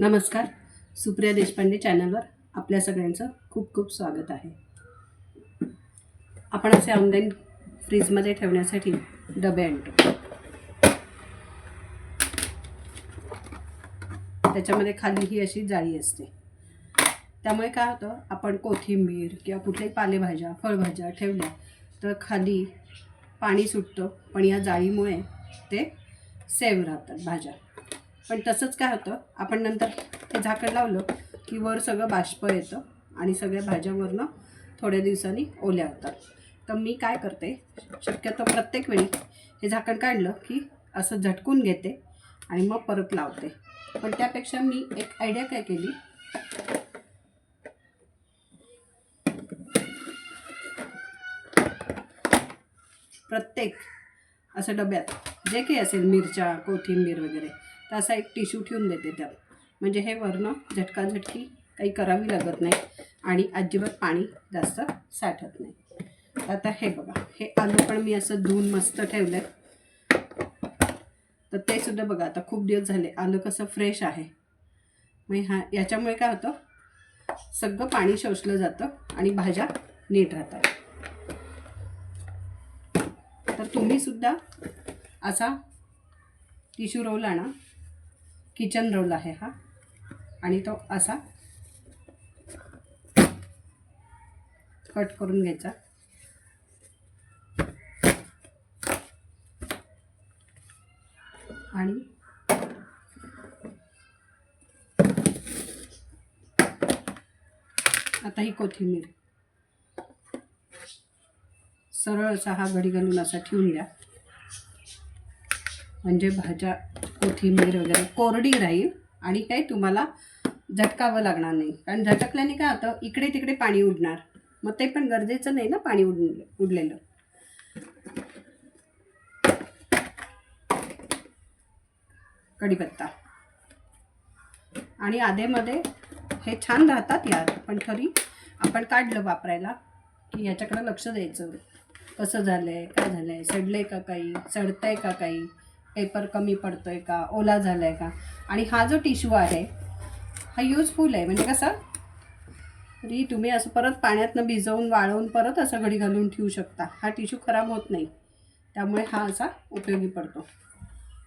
नमस्कार. सुप्रिया देशपांडे चॅनलवर आपल्या सगळ्यांचं खूप खूप स्वागत आहे. आपण असे ऑनलाईन फ्रीजमध्ये ठेवण्यासाठी डबे आणतो. त्याच्यामध्ये खाली ही अशी जाळी असते. त्यामुळे काय होतं आपण कोथिंबीर किंवा कुठल्याही पालेभाज्या फळभाज्या ठेवल्या तर खाली पाणी सुटतं पण या जाळीमुळे ते सेव राहतात भाज्या. पण तसंच काय होतं आपण नंतर हे झाकण लावलं की वर सगळं बाष्प येतं आणि सगळ्या भाज्यावरनं थोड्या दिवसांनी ओल्या होतात. तर मी काय करते शक्यतो प्रत्येक वेळी हे झाकण काढलं की असं झटकून घेते आणि मग परत लावते. पण त्यापेक्षा मी एक आयडिया काय केली? प्रत्येक असं डब्यात जे काही असेल मिरच्या कोथिंबीर वगैरे तर असा एक टिश्यू ठेवून देते त्यात. म्हणजे हे वरणं झटकाझटकी काही करावी लागत नाही आणि अजिबात पाणी जास्त साठत नाही. आता हे बघा हे आलू पण मी असं धुवून मस्त ठेवलं तर ते सुद्धा बघा आता खूप दिवस झाले आलं कसं फ्रेश आहे. मग हा याच्यामुळे काय होतं? सगळं पाणी शोषलं जातं आणि भाज्या नीट राहतात. तर तुम्ही सुद्धा असा टिश्यू रोल आणा. किचन रोल आहे हा. आणि तो असा कट करून घ्यायचा. आणि आता ही कोथिंबीर सरळ असा हा घडी घालून असा ठेवून द्या. म्हणजे भाज्या कोथिंबीर वगैरे कोरडी राहील आणि काही तुम्हाला झटकावं लागणार नाही. कारण झटकल्याने काय होतं इकडे तिकडे पाणी उडणार. मग ते पण गरजेचं नाही ना पाणी उडलेलं उडलेलं. कढीपत्ता. आणि आधेमध्ये हे छान राहतात यार पण तरी आपण काढलं वापरायला की ह्याच्याकडं लक्ष द्यायचं. कसं झालं आहे काय झालं आहे सडलं आहे का काही सडतं आहे का काही? पेपर कमी पडतो आहे का? ओला झाला आहे का? आणि हा जो टिश्यू आहे हा यूजफुल आहे. म्हणजे कसं? तरी तुम्ही असं परत पाण्यातनं भिजवून वाळवून परत असं घडी घालून ठेवू शकता. हा टिश्यू खराब होत नाही. त्यामुळे हा असा उपयोगी पडतो.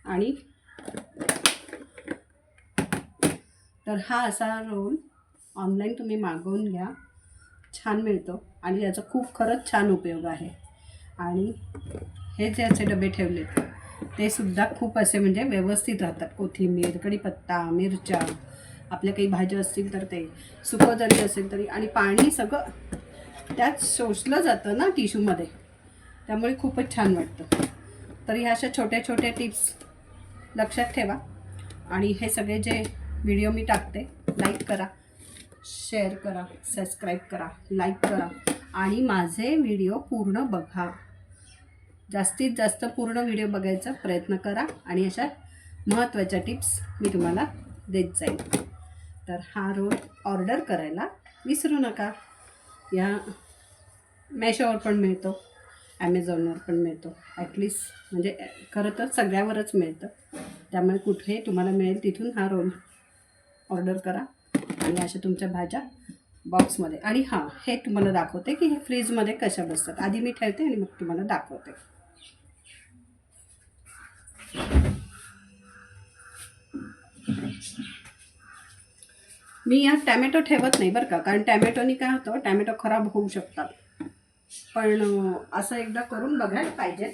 आणि तर हा असा रोल ऑनलाईन तुम्ही मागवून घ्या. छान मिळतो. आणि याचा खूप खरंच छान उपयोग आहे. आणि हे जे असे डबे ठेवलेत. ते सुद्धा खूप असे म्हणजे व्यवस्थित राहतात. कोथिंबीर कढीपत्ता मिरच्या आपल्या काही भाज्या असतील तर ते सुकं जरी असेल तरी. आणि पाणी सगळं त्यात शोषलं जातं ना टिश्यूमध्ये. त्यामुळे खूपच छान वाटतं. तर ह्या अशा छोट्या छोट्या टिप्स लक्षात ठेवा. आणि हे सगळे जे व्हिडिओ मी टाकते लाईक करा शेअर करा सबस्क्राईब करा लाईक करा. आणि माझे व्हिडिओ पूर्ण बघा. जास्तीत जास्त पूर्ण व्हिडिओ बघायचा प्रयत्न करा आणि अशा महत्त्वाच्या टिप्स मी तुम्हाला देत जाईल तर हा रोल ऑर्डर करायला विसरू नका. या मॅशोवर पण मिळतो ॲमेझॉनवर पण मिळतो. ॲटलिस्ट म्हणजे खरं तर सगळ्यावरच मिळतं. त्यामुळे कुठेही तुम्हाला मिळेल तिथून हा रोल ऑर्डर करा आणि अशा तुमच्या भाज्या बॉक्समध्ये. आणि हां हे तुम्हाला दाखवते की हे फ्रीजमध्ये कशा बसतात. आधी मी ठेवते आणि मग तुम्हाला दाखवते. मी यात टॅमॅटो ठेवत नाही बरं का कारण टॅमॅटोनी काय होतं टॅमॅटो खराब होऊ शकतात. पण असं एकदा करून बघायला पाहिजे.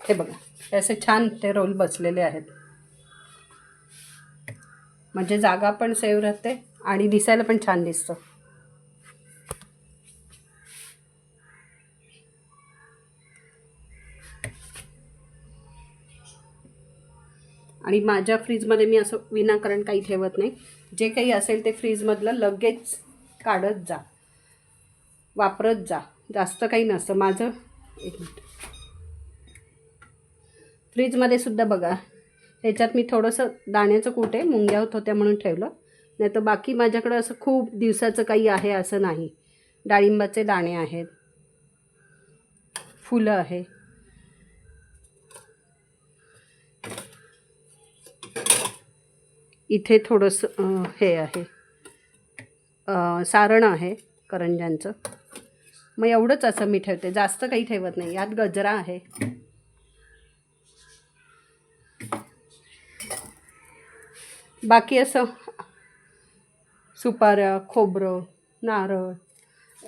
हे बघा असे छान ते रोल बसलेले आहेत. म्हणजे जागा पण सेव राहते आणि दिसायला पण छान दिसतं. आणि माझ्या फ्रीजमध्ये मी असं विनाकारण काही ठेवत नाही. जे काही असेल ते फ्रीजमधलं लगेच काढत जा. वापरत जा. जास्त काही नसतं. माझं एक मिनिट. फ्रीजमध्ये सुद्धा बघा ह्याच्यात मी थोडंसं दाण्याचं कूट आहे मुंग्या होत होत्या म्हणून ठेवलं. नाही तर बाकी माझ्याकडं असं खूप दिवसाचं काही आहे असं नाही. डाळिंबाचे दाणे आहेत. फुलं आहे. इथे थोडंसं हे आहे. सारण आहे करंज्यांचं. मग एवढंच असं मी ठेवते. जास्त काही ठेवत नाही. यात गजरा आहे. बाकी असं सुपाऱ्या खोबरं नारळ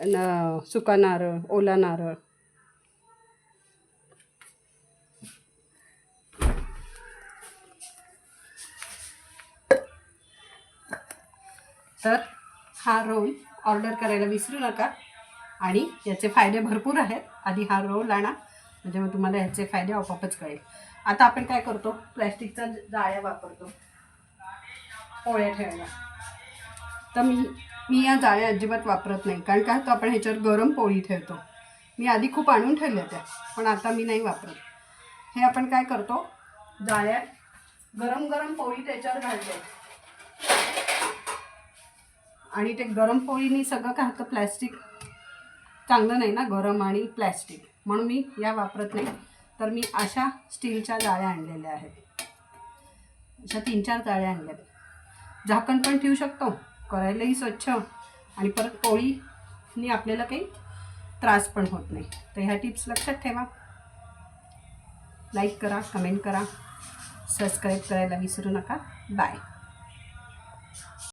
न सुका नारळ ओला नारळ. तर हा रोल ऑर्डर करायला विसरू नका. आणि याचे फायदे भरपूर आहेत. आधी हा रोल आणा. म्हणजे मग तुम्हाला याचे फायदे आपोआपच कळेल. आता आपण काय करतो? प्लॅस्टिकचा जाळ्या वापरतो. पोळ्या ठेवायला. तर मी मी या जाळ्या अजिबात वापरत नाही. कारण काय होतं आपण ह्याच्यावर गरम पोळी ठेवतो. मी आधी खूप आणून ठेवल्या त्या पण आता मी नाही वापरत. हे आपण काय करतो? जाळ्या गरम गरम पोळी त्याच्यावर घालतो. आणि ते गरम पोळीनी सगळं काय होतं? प्लॅस्टिक चांगलं नाही ना? गरम आणि प्लॅस्टिक. म्हणून मी या वापरत नाही. तर मी अशा स्टीलच्या जाळ्या आणलेल्या आहेत. अशा तीन चार जाळ्या आणल्यात. झाकण पण ठेवू शकतो. करायलाही स्वच्छ. आणि परत पोळीनी आपल्याला काही त्रास पण होत नाही. तर ह्या टिप्स लक्षात ठेवा. लाईक करा कमेंट करा. सबस्क्राईब करायला विसरू नका. बाय